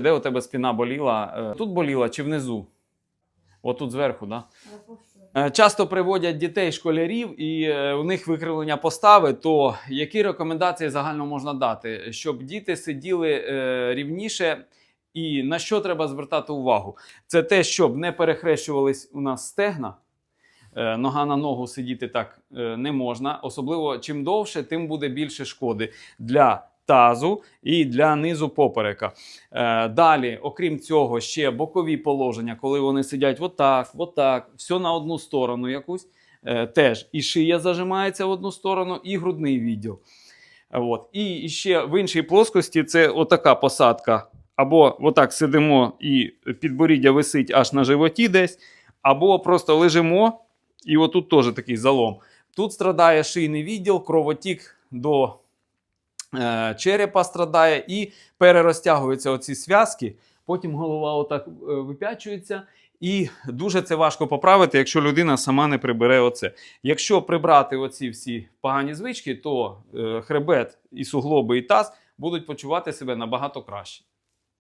Де у тебе спина боліла? Е, Тут боліла чи внизу? Отут зверху. Да? Е, Часто приводять дітей школярів, і е, у них викривлення постави. То які рекомендації загально можна дати, щоб діти сиділи рівніше? І на що треба звертати увагу? Це те, щоб не перехрещувались у нас стегна. Нога на ногу сидіти так не можна. Особливо чим довше, тим буде більше шкоди для тазу і для низу поперека. Е, Далі, окрім цього, ще бокові положення, коли вони сидять отак, отак, все на одну сторону якусь. Е, Теж і шия зажимається в одну сторону, і грудний відділ. От. І ще в іншій плоскості це отака посадка. Або отак сидимо і підборіддя висить аж на животі десь, або просто лежимо, і отут теж такий залом. Тут страдає шийний відділ, кровотік до черепа страдає і перерозтягуються оці зв'язки. Потім голова отак е, випячується. І дуже це важко поправити, якщо людина сама не прибере оце. Якщо прибрати оці всі погані звички, то е, хребет і суглоби, і таз будуть почувати себе набагато краще.